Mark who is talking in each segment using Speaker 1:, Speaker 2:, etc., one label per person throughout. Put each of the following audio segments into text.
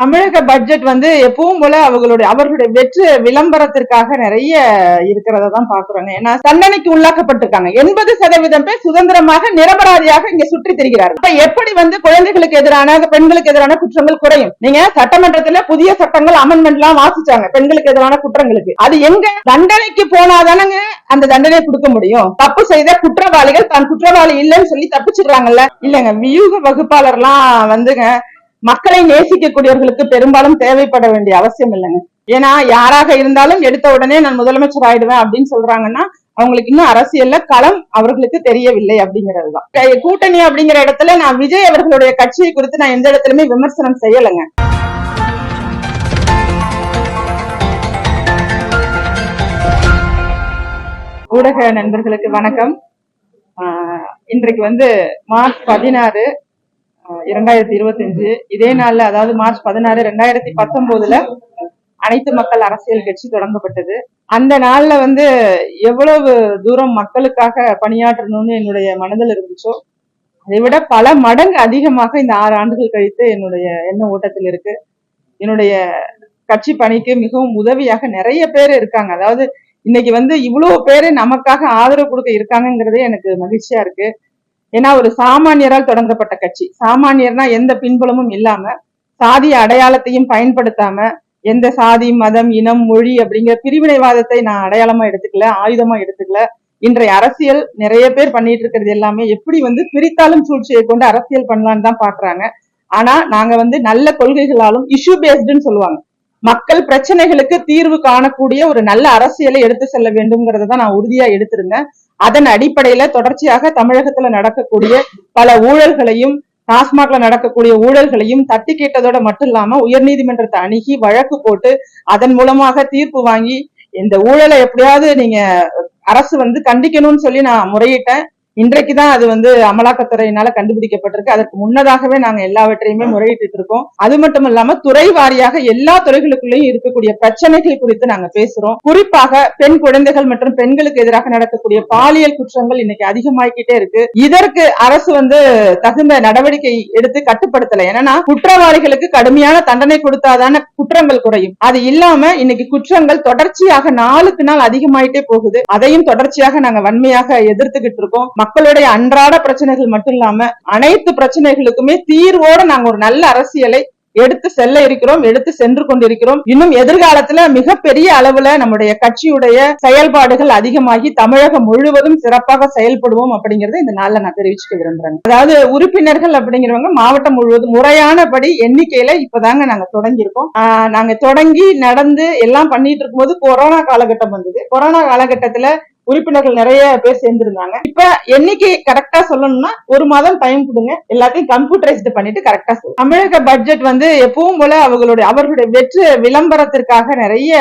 Speaker 1: தமிழக பட்ஜெட் வந்து எப்பவும் போல அவர்களுடைய அவர்களுடைய வெற்று விளம்பரத்திற்காக நிறைய இருக்கிறத தான் பாக்குறாங்க ஏன்னா தண்டனைக்கு உள்ளாக்கப்பட்டிருக்காங்க. எண்பது சதவீதம் பேர் சுதந்திரமாக நிரபராதியாக இங்க சுற்றி திரிகிறார்கள். அப்ப எப்படி வந்து குழந்தைகளுக்கு எதிரான பெண்களுக்கு எதிரான குற்றங்கள் குறையும்? நீங்க சட்டமன்றத்துல புதிய சட்டங்கள் அமெண்ட்மெண்ட் எல்லாம் வாசிச்சாங்க பெண்களுக்கு எதிரான குற்றங்களுக்கு. அது எங்க? தண்டனைக்கு போனாதானங்க அந்த தண்டனை கொடுக்க முடியும். தப்பு செய்த குற்றவாளிகள் தான் குற்றவாளி இல்லைன்னு சொல்லி தப்பிச்சிடுறாங்கல்ல. இல்லங்க வியூக வகுப்பாளர்லாம் வந்துங்க மக்களை நேசிக்கக்கூடியவர்களுக்கு பெரும்பாலும் தேவைப்பட வேண்டிய அவசியம் இல்லைங்க. ஏன்னா யாராக இருந்தாலும் எடுத்த உடனே நான் முதலமைச்சர் ஆயிடுவேன் அப்படின்னு சொல்றாங்கன்னா அவங்களுக்கு இன்னும் அரசியல்ல களம் அவர்களுக்கு தெரியவில்லை அப்படிங்கறதுதான் தான். கூட்டணி அப்படிங்கிற இடத்துல நான் விஜய் அவர்களுடைய கட்சியை குறித்து நான் எந்த இடத்துலயுமே விமர்சனம் செய்யலைங்க. ஊடக நண்பர்களுக்கு வணக்கம். ஆஹ் இன்றைக்கு வந்து மார்ச் பதினாறு இரண்டாயிரத்தி இருபத்தஞ்சு. இதே நாள்ல அதாவது மார்ச் பதினாறு ரெண்டாயிரத்தி பத்தொன்பதுல அனைத்து மக்கள் அரசியல் கட்சி தொடங்கப்பட்டது. அந்த நாள்ல வந்து எவ்வளவு தூரம் மக்களுக்காக பணியாற்றணும்னு என்னுடைய மனதில் இருந்துச்சோ அதை விட பல மடங்கு அதிகமாக இந்த ஆறு ஆண்டுகள் கழித்து என்னுடைய எண்ண ஓட்டத்தில் இருக்கு. என்னுடைய கட்சி பணிக்கு மிகவும் உதவியாக நிறைய பேர் இருக்காங்க. அதாவது இன்னைக்கு வந்து இவ்வளவு பேரு நமக்காக ஆதரவு கொடுக்க இருக்காங்கங்கிறதே எனக்கு மகிழ்ச்சியா இருக்கு. ஏன்னா ஒரு சாமானியரால் தொடங்கப்பட்ட கட்சி. சாமானியர்னா எந்த பின்புலமும் இல்லாம சாதி அடையாளத்தையும் பயன்படுத்தாம எந்த சாதி மதம் இனம் மொழி அப்படிங்கிற பிரிவினைவாதத்தை நான் அடையாளமா எடுத்துக்கல ஆயுதமா எடுத்துக்கல. இன்றைய அரசியல் நிறைய பேர் பண்ணிட்டு இருக்கிறது எல்லாமே எப்படி வந்து பிரித்தாலும் சூழ்ச்சியை கொண்டு அரசியல் பண்ணலான்னு தான் பாக்குறாங்க. ஆனா நாங்க வந்து நல்ல கொள்கைகளாலும் இஷ்யூ பேஸ்டுன்னு சொல்லுவாங்க. மக்கள் பிரச்சனைகளுக்கு தீர்வு காணக்கூடிய ஒரு நல்ல அரசியலை எடுத்து செல்ல வேண்டும்ங்கிறத தான் நான் உறுதியா எடுத்திருந்தேன். அதன் அடிப்படையில தொடர்ச்சியாக தமிழகத்துல நடக்கக்கூடிய பல ஊழல்களையும் டாஸ்மாக்ல நடக்கக்கூடிய ஊழல்களையும் தட்டி கேட்டதோட மட்டும் இல்லாம உயர்நீதிமன்றத்தை அணுகி வழக்கு போட்டு அதன் மூலமாக தீர்ப்பு வாங்கி இந்த ஊழலை எப்படியாவது நீங்க அரசு வந்து கண்டிக்கணும்னு சொல்லி நான் முறையிட்டேன். இன்றைக்குதான் அது வந்து அமலாக்கத்துறையினால கண்டுபிடிக்கப்பட்டிருக்கு. அதற்கு முன்னதாகவே நாங்க எல்லாவற்றையுமே முறையிட்டு இருக்கோம் அது மட்டும் இல்லாம துறை வாரியாக எல்லா துறைகளுக்குள்ளேயும் இருக்கக்கூடிய பிரச்சனைகள் குறித்து நாங்க பேசுறோம். குறிப்பாக பெண் குழந்தைகள் மற்றும் பெண்களுக்கு எதிராக நடக்கக்கூடிய பாலியல் குற்றங்கள் இன்னைக்கு அதிகமாகிக்கிட்டே இருக்கு. இதற்கு அரசு வந்து தகுந்த நடவடிக்கை எடுத்து கட்டுப்படுத்தல. ஏன்னா குற்றவாளிகளுக்கு கடுமையான தண்டனை கொடுத்தாதான குற்றங்கள் குறையும். அது இல்லாம இன்னைக்கு குற்றங்கள் தொடர்ச்சியாக நாளுக்கு நாள் அதிகமாயிட்டே போகுது. அதையும் தொடர்ச்சியாக நாங்க வன்மையாக எதிர்த்துக்கிட்டு இருக்கோம் மக்களுடைய அன்றாட பிரச்சனைகள் மட்டும் இல்லாம அனைத்து பிரச்சனைகளுக்குமே தீர்வோட நாங்க ஒரு நல்ல அரசியலை எடுத்து செல்ல இருக்கிறோம் எடுத்து சென்று கொண்டிருக்கிறோம். இன்னும் எதிர்காலத்துல மிகப்பெரிய அளவுல நம்முடைய கட்சியுடைய செயல்பாடுகள் அதிகமாகி தமிழகம் முழுவதும் சிறப்பாக செயல்படுவோம் அப்படிங்கறத இந்த நாள்ல நான் தெரிவிச்சுக்க விரும்புறேன் அதாவது உறுப்பினர்கள் அப்படிங்கிறவங்க மாவட்டம் முழுவதும் முறையானபடி எண்ணிக்கையில இப்பதாங்க நாங்க தொடங்கியிருக்கோம். ஆஹ் நாங்க தொடங்கி நடந்து எல்லாம் பண்ணிட்டு இருக்கும்போது கொரோனா காலகட்டம் வந்தது. கொரோனா காலகட்டத்துல உறுப்பினர்கள் நிறைய பேர் சேர்ந்திருந்தாங்க. இப்ப எண்ணிக்கை கரெக்டா சொல்லணும்னா ஒரு மாதம் டைம் கொடுங்க. எல்லாத்தையும் கம்ப்யூட்டரைஸ்டு பண்ணிட்டு கரெக்டா சொல்லுங்க தமிழக பட்ஜெட் வந்து எப்பவும் போல அவங்களுடைய அவர்களுடைய வெற்று விளம்பரத்திற்காக நிறைய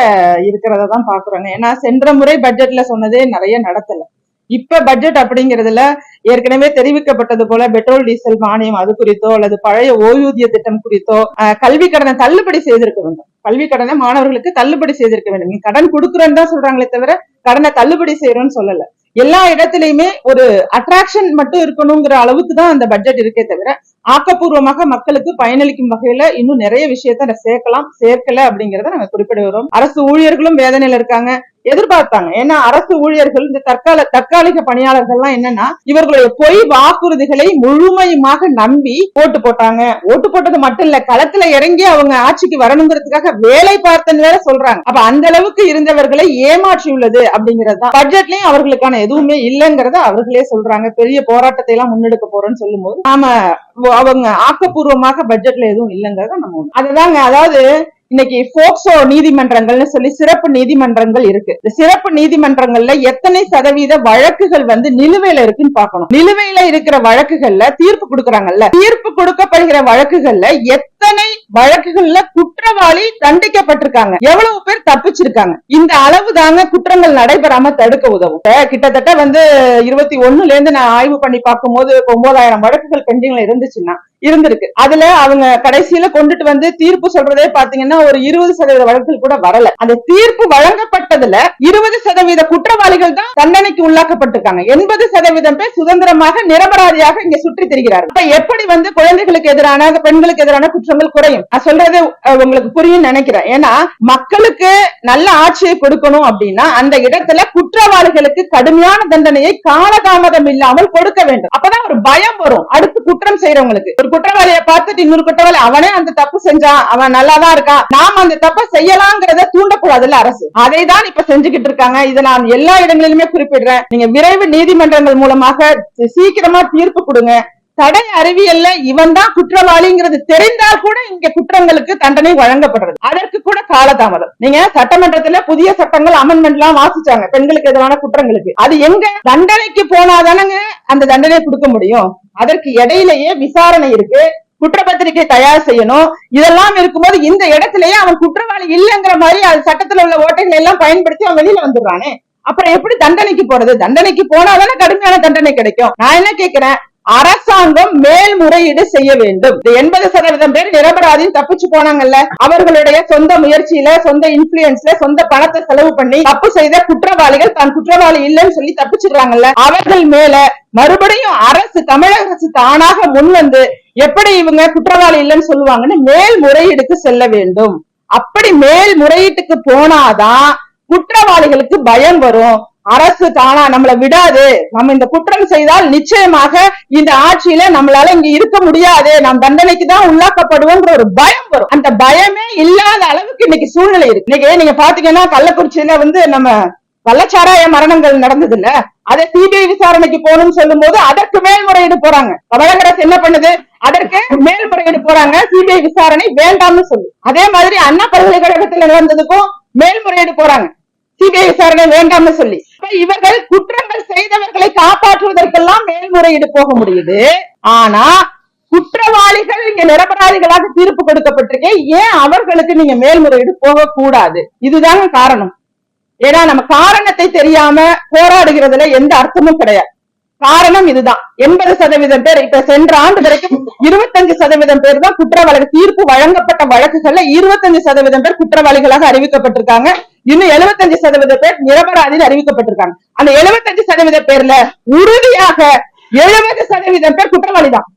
Speaker 1: இருக்கிறத தான் பாக்குறோங்க ஏன்னா சென்ற முறை பட்ஜெட்ல சொன்னதே நிறைய நடத்தல. இப்ப பட்ஜெட் அப்படிங்கறதுல ஏற்கனவே தெரிவிக்கப்பட்டது போல பெட்ரோல் டீசல் மானியம் அது குறித்தோ அல்லது பழைய ஓய்வூதிய திட்டம் குறித்தோ அஹ், கல்வி கடனை தள்ளுபடி செய்திருக்க வேண்டும் கல்வி கடனை மாணவர்களுக்கு தள்ளுபடி செய்திருக்க வேண்டும். கடன் கொடுக்குறேன்னு தான் சொல்றாங்களே தவிர கடனை தள்ளுபடி செய்யறோம்னு சொல்லல. எல்லா இடத்துலயுமே ஒரு அட்ராக்ஷன் மட்டும் இருக்கணுங்கிற அளவுக்கு தான் அந்த பட்ஜெட் இருக்கே தவிர ஆக்கப்பூர்வமாக மக்களுக்கு பயனளிக்கும் வகையில இன்னும் நிறைய விஷயத்த சேர்க்கலாம் சேர்க்கல அப்படிங்கறத நாங்க குறிப்பிடுகிறோம். அரசு ஊழியர்களும் வேதனையில இருக்காங்க எதிர்பார்த்தாங்க. ஏன்னா அரசு ஊழியர்கள் இந்த தற்கால தற்காலிக பணியாளர்கள்லாம் என்னன்னா இவர்களுடைய பொய் வாக்குறுதிகளை முழுமையுமாக நம்பி ஓட்டு போட்டாங்க. ஓட்டு போட்டது மட்டும் இல்ல களத்துல இறங்கி அவங்க ஆட்சிக்கு வரணுங்கிறதுக்காக வேலை பார்த்தன்னு வேற சொல்றாங்க. அப்ப அந்த அளவுக்கு இருந்தவர்களை ஏமாற்றியுள்ளது அப்படிங்கறது பட்ஜெட்லயும் அவர்களுக்கான எதுவுமே இல்லைங்கிறத அவர்களே சொல்றாங்க. பெரிய போராட்டத்தை எல்லாம் முன்னெடுக்க போறோம்னு சொல்லும்போது நாம அவங்க ஆக்கப்பூர்வமாக பட்ஜெட்ல எதுவும் இல்லைங்கிறத நம்ம அதுதாங்க. அதாவது இன்னைக்கு போக்சோ நீதிமன்றங்கள்னு சொல்லி சிறப்பு நீதிமன்றங்கள் இருக்கு. இந்த சிறப்பு நீதிமன்றங்கள்ல எத்தனை சதவீத வழக்குகள் வந்து நிலுவையில இருக்குன்னு பார்க்கணும். நிலுவையில இருக்கிற வழக்குகள்ல தீர்ப்பு கொடுக்கறாங்கல்ல. தீர்ப்பு கொடுக்கப்படுகிற வழக்குகள்ல எத்தனை வழக்குகள்ல குற்றவாளி தண்டிக்கப்பட்டிருக்காங்க. எவ்வளவு பேர் தப்பிச்சிருக்காங்க. இந்த அளவு தாங்க குற்றங்கள் நடைபெறாம தடுக்க உதவும். கிட்டத்தட்ட வந்து இருபத்தி ஒண்ணுல இருந்து நான் ஆய்வு பண்ணி பார்க்கும்போது ஒன்பதாயிரம் வழக்குகள் பெண்டிங்ல இருந்துச்சுன்னா இருந்திருக்கு. அதுல அவங்க கடைசியில கொண்டுட்டு வந்து தீர்ப்பு சொல்றதே பாத்தீங்கன்னா ஒரு இருபது சதவீத வழக்குகள் கூட வரல. அந்த தீர்ப்பு வழங்கப்பட்டதுல இருபது சதவீத குற்றவாளிகள் தான் தண்டனைக்கு உள்ளாக்கப்பட்டிருக்காங்க. எண்பது சதவீதம் பேர் சுதந்திரமாக நிரபராதியாக இங்க சுற்றி திரிகிறார்கள். அப்ப எப்படி வந்து குழந்தைகளுக்கு எதிரான பெண்களுக்கு எதிரான குற்றங்கள் குறையும்? நான் சொல்றது உங்களுக்கு புரியும் நினைக்கிறேன். ஏன்னா மக்களுக்கு நல்ல ஆட்சியை கொடுக்கணும் அப்படின்னா அந்த இடத்துல குற்றவாளிகளுக்கு கடுமையான தண்டனையை காலதாமதம் இல்லாமல் கொடுக்க வேண்டும். அப்பதான் ஒரு பயம் வரும். அடுத்து குற்றம் செய்யறவங்களுக்கு ஒரு குற்றவாளியை பார்த்துட்டு இன்னொரு குற்றவாளி அவனே அந்த தப்பு செஞ்சான். அவன் நல்லாதான் இருக்கான். நாம அந்த தப்பை செய்யலாங்கிறத தூண்டக்கூடாதுல்ல அரசு. அதை தான் இப்ப செஞ்சுக்கிட்டு இருக்காங்க. இதை நான் எல்லா இடங்களிலுமே குறிப்பிடுறேன். நீங்க விரைவு நீதிமன்றங்கள் மூலமாக சீக்கிரமா தீர்ப்பு கொடுங்க. தடை அறிவியல்ல இவன் தான் குற்றவாளிங்கிறது தெரிந்தால் கூட இங்க குற்றங்களுக்கு தண்டனை வழங்கப்படுறது. அதற்கு கூட காலதாமதம். நீங்க சட்டமன்றத்துல புதிய சட்டங்கள் அமெண்ட்மெண்ட் எல்லாம் வாசிச்சாங்க. பெண்களுக்கு எதிரான குற்றங்களுக்கு. அது எங்க தண்டனைக்கு போனாதானங்க அந்த தண்டனை கொடுக்க முடியும்? அதற்கு இடையிலேயே விசாரணை இருக்கு. குற்றப்பத்திரிகை தயார் செய்யணும். இதெல்லாம் இருக்கும்போது இந்த இடத்திலேயே அவன் குற்றவாளி இல்லைங்கிற மாதிரி அது சட்டத்துல உள்ள ஓட்டைகளை எல்லாம் பயன்படுத்தி அவன் வெளியில வந்துடுறானே. அப்புறம் எப்படி தண்டனைக்கு போறது? தண்டனைக்கு போனாதானே கடுமையான தண்டனை கிடைக்கும். நான் என்ன கேக்குறேன்? அரசாங்கம் மேல்முறையீடு செய்ய வேண்டும். எண்பது சதவீதம் பேர் நிரபராதியும் தப்பிச்சு போனாங்கல்ல? அவர்களுடைய சொந்த முயற்சியில சொந்த இன்ஃபுளுன்ஸ்ல சொந்த பணத்தை செலவு பண்ணி தப்பு செய்த குற்றவாளிகள் தான் குற்றவாளி இல்லைன்னு சொல்லி தப்பிச்சிடுறாங்கல்ல? அவர்கள் மேல மறுபடியும் அரசு தமிழக அரசு தானாக முன் வந்து எப்படி இவங்க குற்றவாளி இல்லைன்னு சொல்லுவாங்கன்னு மேல்முறையீடுக்கு செல்ல வேண்டும். அப்படி மேல்முறையீட்டுக்கு போனாதான் குற்றவாளிகளுக்கு பயம் வரும். அரசு தானா நம்மள விடாது. நம்ம இந்த குற்றம் செய்தால் நிச்சயமாக இந்த ஆட்சியில நம்மளால இங்க இருக்க முடியாது. நாம் தண்டனைக்கு தான் உள்ளாக்கப்படுவோம்ன்ற ஒரு பயம் வரும். அந்த பயமே இல்லாத அளவுக்கு இன்னைக்கு சூழ்நிலை இருக்கு. இன்னைக்கு நீங்க பாத்தீங்கன்னா கள்ளக்குறிச்சியில வந்து நம்ம கள்ளச்சாராய மரணங்கள் நடந்தது இல்ல அதை சிபிஐ விசாரணைக்கு போகணும்னு சொல்லும் போது அதற்கு மேல்முறையீடு போறாங்க. தமிழக அரசு என்ன பண்ணுது? அதற்கு மேல்முறையீடு போறாங்க. சிபிஐ விசாரணை வேண்டாம்னு சொல்லி. அதே மாதிரி அண்ணா பல்கலைக்கழகத்துல நடந்ததுக்கும் மேல்முறையீடு போறாங்க. சிபிஐ விசாரணை வேண்டாம்னு சொல்லி. இவர்கள் குற்றங்கள் செய்தவர்களை காப்பாற்றுவதற்கெல்லாம் மேல்முறையீடு போக முடியுது. ஆனா குற்றவாளிகள் இங்க நிரபராதிகளாக தீர்ப்பு கொடுக்கப்பட்டிருக்கே ஏன் அவர்களுக்கு நீங்க மேல்முறையீடு போக கூடாது இதுதாங்க காரணம். ஏன்னா நம்ம காரணத்தை தெரியாம போராடுகிறதுல எந்த அர்த்தமும் கிடையாது. காரணம் இதுதான். எண்பது சதவீதம் பேர் இப்ப சென்ற ஆண்டு வரைக்கும் இருபத்தஞ்சு சதவீதம் பேர் தான் குற்றவாளிகள் தீர்ப்பு வழங்கப்பட்ட வழக்குகள்ல இருபத்தஞ்சு சதவீதம் பேர் குற்றவாளிகளாக அறிவிக்கப்பட்டிருக்காங்க. இன்னும் எழுபத்தஞ்சு சதவீத பேர் நிரபராதின்னு அறிவிக்கப்பட்டிருக்காங்க. அந்த எழுபத்தஞ்சு சதவீத பேர்ல உறுதியாக எழுபது சதவீதம் பேர் குற்றவாளி தான்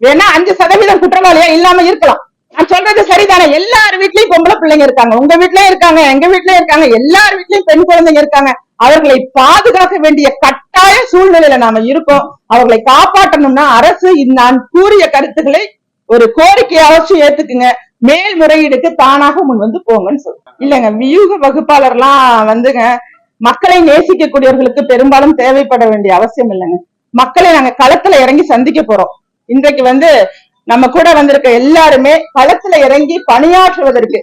Speaker 1: வேணா அஞ்சு சதவீதம் குற்றவாளியா இல்லாம இருக்கலாம். நான் சொல்றது சரிதானே? எல்லார் வீட்லயும் பொம்பளை பிள்ளைங்க இருக்காங்க. உங்க வீட்லயும் இருக்காங்க எங்க வீட்லயும் இருக்காங்க எல்லார் வீட்லயும் பெண் குழந்தைங்க இருக்காங்க. அவர்களை பாதுகாக்க வேண்டிய கட்டாய சூழ்நிலையில நாம இருக்கோம். அவர்களை காப்பாற்றணும்னா அரசு நான் கூறிய கருத்துக்களை ஒரு கோரிக்கையாச்சும் ஏத்துக்குங்க. மேல்முறையீடுக்கு தானாக முன் வந்து போங்கன்னு சொல்றேன் இல்லைங்க வியூக வகுப்பாளர்லாம் வந்துங்க மக்களை நேசிக்கக்கூடியவர்களுக்கு பெரும்பாலும் தேவைப்பட வேண்டிய அவசியம் இல்லைங்க. மக்களை நாங்க களத்துல இறங்கி சந்திக்க போறோம். இன்றைக்கு வந்து நம்ம கூட வந்திருக்க எல்லாருமே களத்துல இறங்கி பணியாற்றுவதற்கு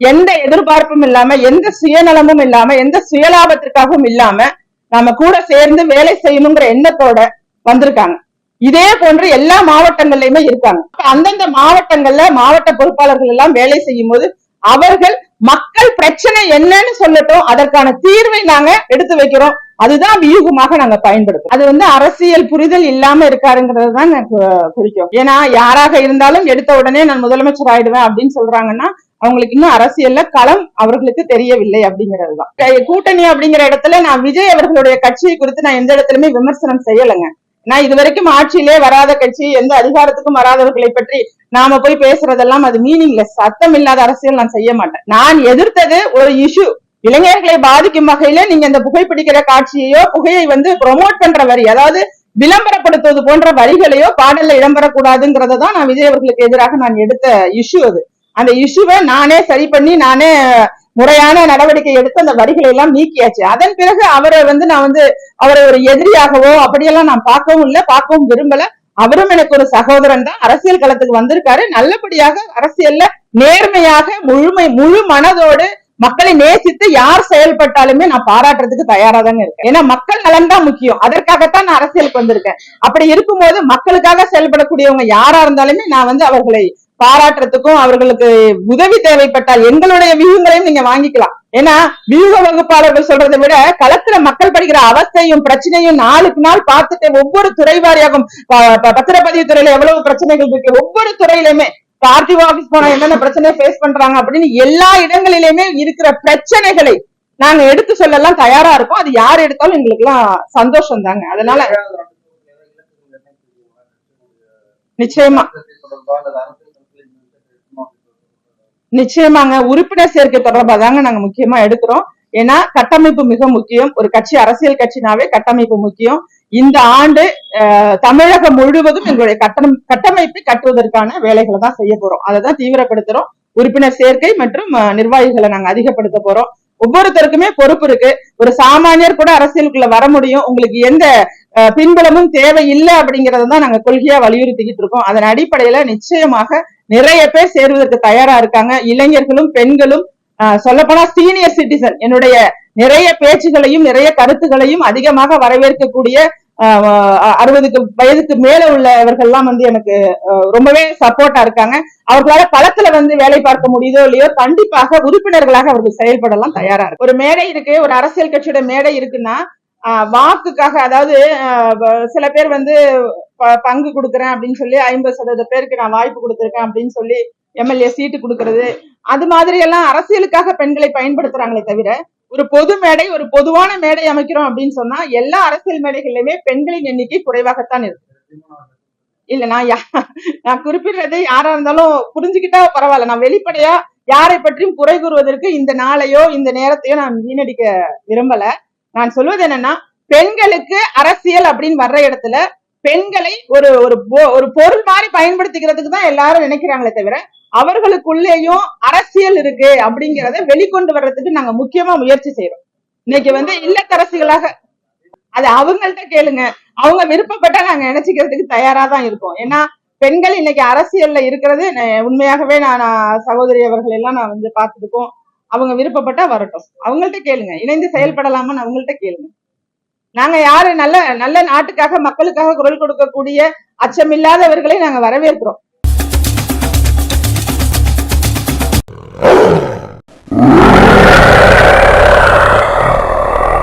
Speaker 1: எந்த எதிர்பார்ப்பும் இல்லாம எந்த சுயநலமும் இல்லாம எந்த சுயலாபத்திற்காகவும் இல்லாம நாம கூட சேர்ந்து வேலை செய்யணுங்கிற எண்ணத்தோட வந்திருக்காங்க. இதே போன்று எல்லா மாவட்டங்கள்லயுமே இருக்காங்க. அந்தந்த மாவட்டங்கள்ல மாவட்ட பொறுப்பாளர்கள் எல்லாம் வேலை செய்யும் போது அவர்கள் மக்கள் பிரச்சனை என்னன்னு சொல்லட்டும் அதற்கான தீர்வை நாங்க எடுத்து வைக்கிறோம். அதுதான் வியூகமாக நாங்க பயன்படுத்தும் அது வந்து அரசியல் புரிதல் இல்லாம இருக்காருங்கிறது தான் எனக்கு குறிக்கும். ஏன்னா யாராக இருந்தாலும் எடுத்த உடனே நான் முதலமைச்சர் ஆயிடுவேன் அப்படின்னு சொல்றாங்கன்னா அவங்களுக்கு இன்னும் அரசியல்ல களம் அவர்களுக்கு தெரியவில்லை அப்படிங்கிறது தான். கூட்டணி அப்படிங்கிற இடத்துல நான் விஜய் அவர்களுடைய கட்சியை குறித்து நான் எந்த இடத்துலயுமே விமர்சனம் செய்யலைங்க. நான் இது வரைக்கும் ஆட்சியிலே வராத கட்சி எந்த அதிகாரத்துக்கும் வராதவர்களை பற்றி நாம போய் பேசுறதெல்லாம் அது மீனிங்லெஸ் அர்த்தம் இல்லாத அரசியல் நான் செய்ய மாட்டேன். நான் எதிர்த்தது ஒரு இஷ்யூ இளைஞர்களை பாதிக்கும் வகையில நீங்க இந்த புகைப்பிடிக்கிற காட்சியையோ புகையை வந்து ப்ரொமோட் பண்ற வரி அதாவது விளம்பரப்படுத்துவது போன்ற வரிகளையோ பாடல்ல இடம்பெறக்கூடாதுங்கிறத தான் நான் விஜய் அவர்களுக்கு எதிராக நான் எடுத்த இஷ்யூ அது. அந்த இஷ்யூவை நானே சரி பண்ணி நானே முறையான நடவடிக்கை எடுத்து அந்த வரிகளை எல்லாம் நீக்கியாச்சு. அதன் பிறகு அவரை வந்து நான் வந்து அவரை ஒரு எதிரியாகவோ அப்படியெல்லாம் நான் பார்க்கவும் இல்லை பார்க்கவும் விரும்பல. அவரும் எனக்கு ஒரு சகோதரன் தான். அரசியல் களத்துக்கு வந்திருக்காரு. நல்லபடியாக அரசியல்ல நேர்மையாக முழுமை முழு மனதோடு மக்களை நேசித்து யார் செயல்பட்டாலுமே நான் பாராட்டுறதுக்கு தயாரா தாங்க இருக்கேன். ஏன்னா மக்கள் நலன் தான் முக்கியம். அதற்காகத்தான் நான் அரசியலுக்கு வந்திருக்கேன். அப்படி இருக்கும்போது மக்களுக்காக செயல்படக்கூடியவங்க யாரா இருந்தாலுமே நான் வந்து அவர்களை பாராட்டுறதுக்கும் அவர்களுக்கு உதவி தேவைப்பட்டால் எங்களுடைய வியூகங்களையும் நீங்க வாங்கிக்கலாம். ஏன்னா வியூக வகுப்பாளர்கள் சொல்றதை விட களத்துல மக்கள் படிக்கிற அவஸ்தையும் பிரச்சனையும் நாளுக்கு நாள் பார்த்துட்டு ஒவ்வொரு துறை வாரியாகும் பத்திரப்பதிவு துறையில எவ்வளவு பிரச்சனைகள் இருக்கு ஒவ்வொரு துறையிலுமே ஆர்டிஓ ஆபீஸ் போனா என்னென்ன பிரச்சனை ஃபேஸ் பண்றாங்க அப்படின்னு எல்லா இடங்களிலுமே இருக்கிற பிரச்சனைகளை நாங்க எடுத்து சொல்லலாம் தயாரா இருக்கோம். அது யார் எடுத்தாலும் எங்களுக்கு எல்லாம் சந்தோஷம் தாங்க அதனால நிச்சயமா. நிச்சயமாங்க. உறுப்பினர் சேர்க்கை தொடர்பாக தாங்க நாங்க முக்கியமா எடுக்கிறோம். ஏன்னா கட்டமைப்பு மிக முக்கியம். ஒரு கட்சி அரசியல் கட்சினாவே கட்டமைப்பு முக்கியம். இந்த ஆண்டு தமிழகம் முழுவதும் எங்களுடைய கட்டணம் கட்டமைப்பை கட்டுவதற்கான வேலைகளை தான் செய்ய போறோம். அதை தான் தீவிரப்படுத்துறோம். உறுப்பினர் சேர்க்கை மற்றும் நிர்வாகிகளை நாங்க அதிகப்படுத்த போறோம். ஒவ்வொருத்தருக்குமே பொறுப்பு இருக்கு. ஒரு சாமானியர் கூட அரசியலுக்குள்ள வர முடியும். உங்களுக்கு எந்த பின்பலமும் தேவையில்லை அப்படிங்கறத தான் நாங்க கொள்கையா வலியுறுத்திக்கிட்டு இருக்கோம். அதன் அடிப்படையில நிச்சயமாக நிறைய பேர் சேருவதற்கு தயாரா இருக்காங்க. இளைஞர்களும் பெண்களும் ஆஹ் சொல்லப்போனா சீனியர் சிட்டிசன் என்னுடைய நிறைய பேச்சுகளையும் நிறைய கருத்துகளையும் அதிகமாக வரவேற்கக்கூடிய அறுபதுக்கு வயதுக்கு மேல உள்ளவர்கள்லாம் வந்து எனக்கு ரொம்பவே சப்போர்ட்டா இருக்காங்க. அவர்களால களத்துல வந்து வேலை பார்க்க முடியுதோ இல்லையோ கண்டிப்பாக உறுப்பினர்களாக அவர்கள் செயல்படலாம் தயாரா இருக்கு. ஒரு மேடை இருக்கு ஒரு அரசியல் கட்சியோட மேடை இருக்குன்னா ஆஹ் வாக்குக்காக அதாவது சில பேர் வந்து ப- பங்கு கொடுக்குறேன் அப்படின்னு சொல்லி ஐம்பது சதவீத பேருக்கு நான் வாய்ப்பு கொடுத்துருக்கேன் அப்படின்னு சொல்லி எம்எல்ஏ சீட்டு கொடுக்கறது. அது மாதிரி எல்லாம் அரசியலுக்காக பெண்களை பயன்படுத்துறாங்களே தவிர ஒரு பொது மேடை ஒரு பொதுவான மேடை அமைக்கிறோம் அப்படின்னு சொன்னா எல்லா அரசியல் மேடைகளிலுமே பெண்களின் எண்ணிக்கை குறைவாகத்தான் இருக்கு. இல்ல நான் யா- நான் குறிப்பிடுறது யாரா இருந்தாலும் புரிஞ்சுக்கிட்டா பரவாயில்ல. நான் வெளிப்படையா யாரை பற்றியும் குறை கூறுவதற்கு இந்த நாளையோ இந்த நேரத்தையோ நான் வீணடிக்க விரும்பல. நான் சொல்வது என்னன்னா பெண்களுக்கு அரசியல் அப்படின்னு வர்ற இடத்துல பெண்களை ஒரு ஒரு பொ- ஒரு பொருள் மாதிரி பயன்படுத்திக்கிறதுக்கு தான் எல்லாரும் நினைக்கிறாங்களே தவிர அவர்களுக்குள்ளேயும் அரசியல் இருக்கு அப்படிங்கறத வெளிக்கொண்டு வர்றதுக்கு நாங்க முக்கியமா முயற்சி செய்யறோம் இன்னைக்கு வந்து இல்லத்தரசிகளாக அது அவங்கள்ட்ட கேளுங்க. அவங்க விருப்பப்பட்டா நாங்க நினைச்சுக்கிறதுக்கு தயாரா தான் இருக்கோம். ஏன்னா பெண்கள் இன்னைக்கு அரசியல்ல இருக்கிறது உண்மையாகவே நான் நான் சகோதரி அவர்கள் எல்லாம் நான் வந்து பார்த்துருக்கோம். அவங்க விருப்பப்பட்டா வரட்டும். அவங்கள்ட்ட கேளுங்க. இணைந்து செயல்படலாமான்னு அவங்கள்ட்ட கேளுங்க. நாங்க யாரு நல்ல நல்ல நாட்டுக்காக மக்களுக்காக குரல் கொடுக்கக்கூடிய அச்சமில்லாதவர்களை நாங்க வரவேற்கிறோம். Oh